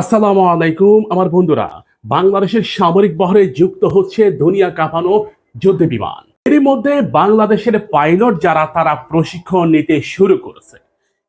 আসসালামু আলাইকুম, আমার বন্ধুরা। বাংলাদেশের সামরিক বহরে যুক্ত হচ্ছে দুনিয়া কাঁপানো যুদ্ধ বিমান। এর মধ্যে বাংলাদেশের পাইলট যারা, তারা প্রশিক্ষণ নিতে শুরু করেছে।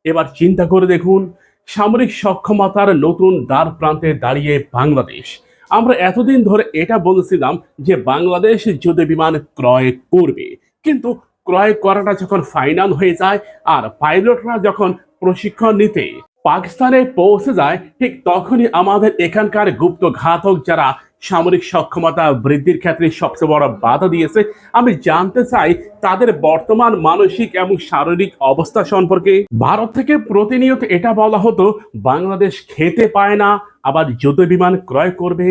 এবার চিন্তা করে দেখুন, সামরিক সক্ষমতার নতুন দ্বার প্রান্তে দাঁড়িয়ে বাংলাদেশ। আমরা এতদিন ধরে এটা বলেছিলাম যে বাংলাদেশ যুদ্ধ বিমান ক্রয় করবে। কিন্তু ক্রয় করাটা যখন ফাইনাল হয়ে যায়, আর পাইলটরা যখন প্রশিক্ষণ নিতে পাকিস্তানে পৌঁছে যায়, ঠিক তখনই আমাদের এখানকার গুপ্ত ঘাতক যারা সামরিক সক্ষমতা বৃদ্ধির ক্ষেত্রে সবচেয়ে বড় বাধা দিয়েছে, আমি জানতে চাই তাদের বর্তমান মানসিক এবং শারীরিক অবস্থা সম্পর্কে। ভারত থেকে প্রতিনিয়ত এটা বলা হতো, বাংলাদেশ খেতে পায় না, আবার যুদ্ধ বিমান ক্রয় করবে।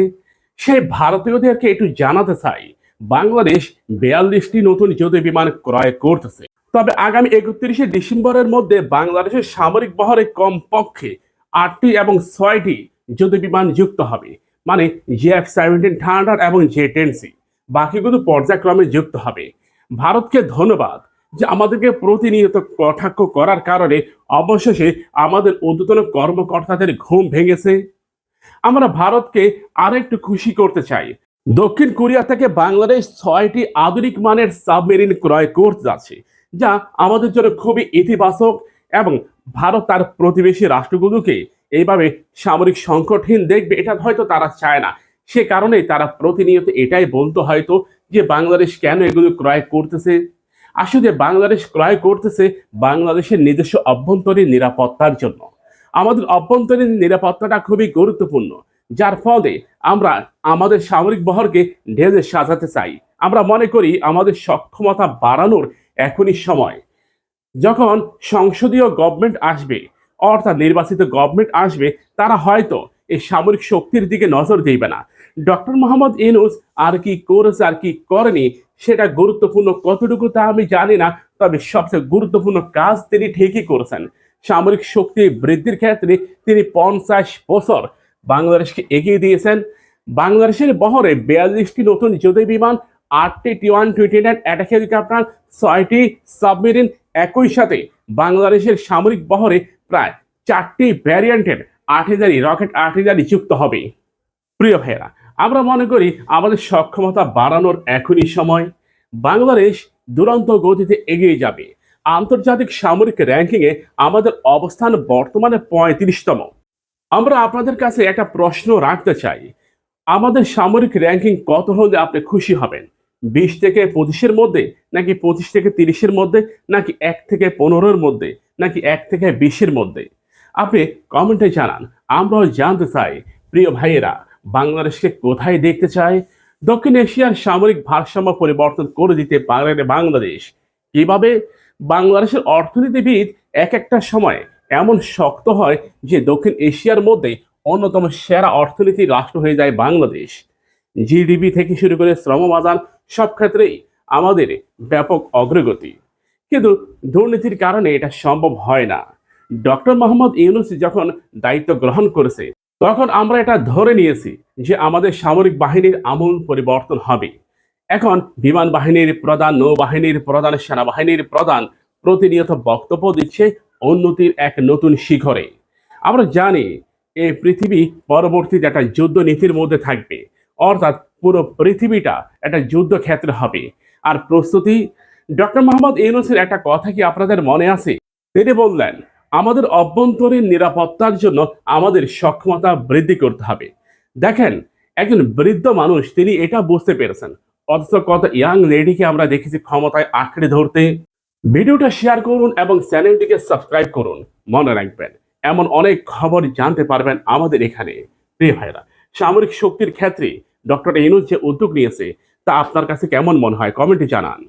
সে ভারতীয়দেরকে একটু জানাতে চাই, বাংলাদেশ বিয়াল্লিশটি নতুন যুদ্ধ বিমান ক্রয় করতেছে। তবে আগামী একত্রিশে ডিসেম্বরের মধ্যে বাংলাদেশের সামরিক বহরে কমপক্ষে আটটি এবং ছয়টি যুদ্ধ বিমান যুক্ত হবে মানে জেএফ সেভেন্টিন, থান্ডার এবং জে টেন সি। বাকিগুলো পর্যায়ক্রমে যুক্ত হবে। ভারতকে ধন্যবাদ যে আমাদেরকে প্রতিনিয়ত কটাক্ষ করার কারণে অবশেষে আমাদের ঊর্ধ্বতন কর্মকর্তাদের ঘুম ভেঙেছে। আমরা ভারতকে আরেকটু খুশি করতে চাই। দক্ষিণ কোরিয়া থেকে বাংলাদেশ ছয়টি আধুনিক মানের সাবমেরিন ক্রয় করতে যাচ্ছে। যা আমাদের জন্য খুবই ইতিবাচক এবং ভারত তার প্রতিবেশী রাষ্ট্রগুলোকে এইভাবে সামরিক সংকটহীন দেখবে, এটা হয়তো তারা চায় না। সে কারণেই তারা প্রতিনিয়ত এটাই বলতো হয়তো যে বাংলাদেশ কেন এগুলো ক্রয় করতেছে? আসলে বাংলাদেশ ক্রয় করতেছে বাংলাদেশের নিজস্ব অভ্যন্তরীণ নিরাপত্তার জন্য। আমাদের অভ্যন্তরীণ নিরাপত্তাটা খুবই গুরুত্বপূর্ণ, যার ফলে আমরা আমাদের সামরিক বহরকে ঢেলে সাজাতে চাই। আমরা মনে করি আমাদের সক্ষমতা বাড়ানোর এখনই সময়। যখন সংসদীয় গভর্নমেন্ট আসবে, অর্থাৎ নির্বাচিত গভর্নমেন্ট আসবে, তারা হয়তো এই সামরিক শক্তির দিকে নজর দিবে না। ডক্টর মোহাম্মদ ইনুস আর কি করেছে আর কি করেনি, সেটা গুরুত্বপূর্ণ কতটুকু তা আমি জানি না, তবে সবচেয়ে গুরুত্বপূর্ণ কাজ তিনি ঠিকই করেছেন। সামরিক শক্তি বৃদ্ধির ক্ষেত্রে তিনি পঞ্চাশ বছর বাংলাদেশকে এগিয়ে দিয়েছেন। বাংলাদেশের বহরে বিয়াল্লিশটি নতুন যুদ্ধ বিমান আটটি T one twenty nine attack helicopter ছয়টি সাবমেরিন একই সাথে বাংলাদেশের সামরিক বহরে প্রায় চারটি ভ্যারিয়েন্টের আর্টিলারি রকেট আর্টিলারি যুক্ত হবে। প্রিয় ভাইয়েরা, আমরা মনে করি আমাদের সক্ষমতা বাড়ানোর এখনই সময়। বাংলাদেশ দুরন্ত গতিতে এগিয়ে যাবে। আন্তর্জাতিক সামরিক র্যাঙ্কিংয়ে আমাদের অবস্থান বর্তমানে পঁয়ত্রিশতম। আমরা আপনাদের কাছে একটা প্রশ্ন রাখতে চাই। আমাদের সামরিক র্যাঙ্কিং কত হলে আপনি খুশি হবেন? বিশ থেকে পঁচিশের মধ্যে, নাকি পঁচিশ থেকে তিরিশের মধ্যে, নাকি এক থেকে পনেরোর মধ্যে, নাকি এক থেকে বিশের মধ্যে? আপনি কমেন্টে জানান। আমরাও জানতে চাই। প্রিয় ভাইয়েরা, বাংলাদেশকে কোথায় দেখতে চায় দক্ষিণ এশিয়ার সামরিক ভারসাম্য পরিবর্তন করে দিতে পারে বাংলাদেশ। কীভাবে? বাংলাদেশের অর্থনীতিবিদ এক একটা সময় এমন শক্ত হয় যে দক্ষিণ এশিয়ার মধ্যে অন্যতম সেরা অর্থনীতির রাষ্ট্র হয়ে যায় বাংলাদেশ। জিডিপি থেকে শুরু করে শ্রম বাজার সব ক্ষেত্রেই আমাদের ব্যাপক অগ্রগতি। কিন্তু দুর্নীতির কারণে এটা সম্ভব হয় না। ডক্টর মোহাম্মদ ইউনুস যখন দায়িত্ব গ্রহণ করেছে, তখন আমরা এটা ধরে নিয়েছি যে আমাদের সামরিক বাহিনীর আমূল পরিবর্তন হবে। এখন বিমান বাহিনীর প্রধান, নৌবাহিনীর প্রধান, সেনাবাহিনীর প্রধান প্রতিনিয়ত বক্তব্য দিচ্ছে উন্নতির এক নতুন শিখরে। আমরা জানি এই পৃথিবী পরবর্তীতে একটা যুদ্ধ নীতির মধ্যে থাকবে। অর্থাৎ পুরো পৃথিবীটা একটা যুদ্ধ ক্ষেত্রে হবে। আর প্রস্তুতি, ডক্টর মোহাম্মদ ইউনুসের একটা কথা কি আপনাদের মনে আছে? তিনি বললেন, আমাদের অভ্যন্তরীণ নিরাপত্তার জন্য আমাদের সক্ষমতা বৃদ্ধি করতে হবে। দেখেন, একজন বৃদ্ধ মানুষ, তিনি এটা বুঝতে পেরেছেন। অথচ কত ইয়াং লেডিকে আমরা দেখেছি ক্ষমতায় আঁকড়ে ধরতে। ভিডিওটা শেয়ার করুন এবং চ্যানেলটিকে সাবস্ক্রাইব করুন। মনে রাখবেন, এমন অনেক খবর জানতে পারবেন আমাদের এখানে। প্রিয় ভাইরা সামরিক শক্তির ক্ষেত্রে ডক্টর ইনুজ যে উদ্যোগ নিয়েছে তা আপনার কাছে কেমন মনে হয়? কমেন্টে জানান।